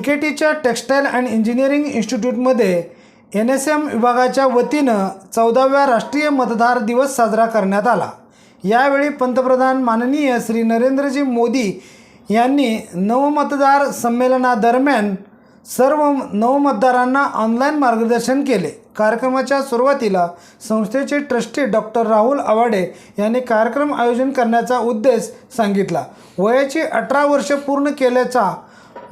के टीच्या textile and engineering इन्स्टिट्यूटमध्ये N S M विभागाच्या वतीनं चौदाव्या राष्ट्रीय मतदार दिवस साजरा करण्यात आला. यावेळी पंतप्रधान माननीय श्री नरेंद्रजी मोदी यांनी नवमतदार संमेलनादरम्यान सर्व नवमतदारांना ऑनलाईन मार्गदर्शन केले. कार्यक्रमाच्या सुरुवातीला संस्थेचे ट्रस्टी डॉक्टर राहुल आवाडे यांनी कार्यक्रम आयोजन करण्याचा उद्देश सांगितला. वयाची अठरा वर्ष पूर्ण केल्याचा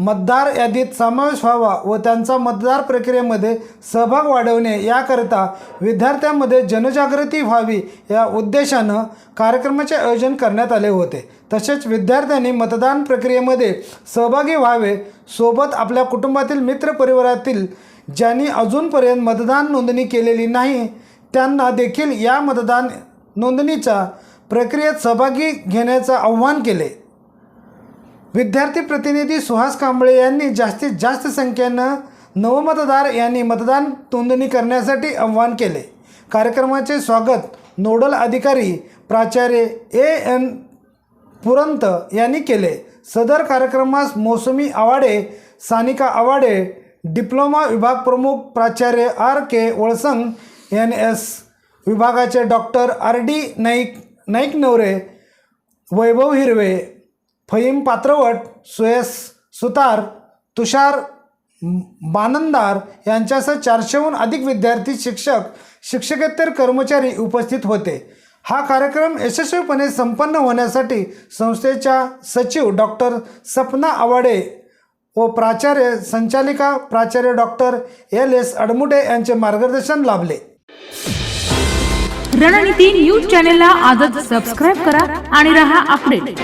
मतदार यादीत समावेश व्हावा व त्यांचा मतदार प्रक्रियेमध्ये सहभाग वाढवणे याकरिता विद्यार्थ्यांमध्ये जनजागृती व्हावी या उद्देशानं कार्यक्रमाचे आयोजन करण्यात आले होते. तसेच विद्यार्थ्यांनी मतदान प्रक्रियेमध्ये सहभागी व्हावे. सोबत आपल्या कुटुंबातील मित्रपरिवारातील ज्यांनी अजूनपर्यंत मतदान नोंदणी केलेली नाही त्यांना देखील या मतदान नोंदणीच्या प्रक्रियेत सहभागी घेण्याचं आव्हान केले. विद्यार्थी प्रतिनिधी सुहास कांबळे यांनी जास्तीत जास्त संख्येनं नवमतदार यांनी मतदान नोंदणी करण्यासाठी आव्हान केले. कार्यक्रमाचे स्वागत नोडल अधिकारी प्राचार्य ए एन पुरंत यांनी केले. सदर कार्यक्रमास मोसमी आवाडे सानिका आवाडे डिप्लोमा विभाग प्रमुख प्राचार्य R K Valsang N S विभागाचे doctor R D Naik Naik Navare Vaibhav Hirve Fahim Patravat Suyas Sutar Tushar Banandar यांच्यासह चारशेहून अधिक विद्यार्थी शिक्षक शिक्षकेतर कर्मचारी उपस्थित होते. हा कार्यक्रम यशस्वीपणे संपन्न होण्यासाठी संस्थेच्या सचिव डॉक्टर सपना आवाडे व प्राचार्य संचालिका प्राचार्य डॉक्टर एल एस अडमुडे यांचे मार्गदर्शन लाभले. रणनीती न्यूज चॅनेलला आजच सबस्क्राईब करा आणि रहा अपडेट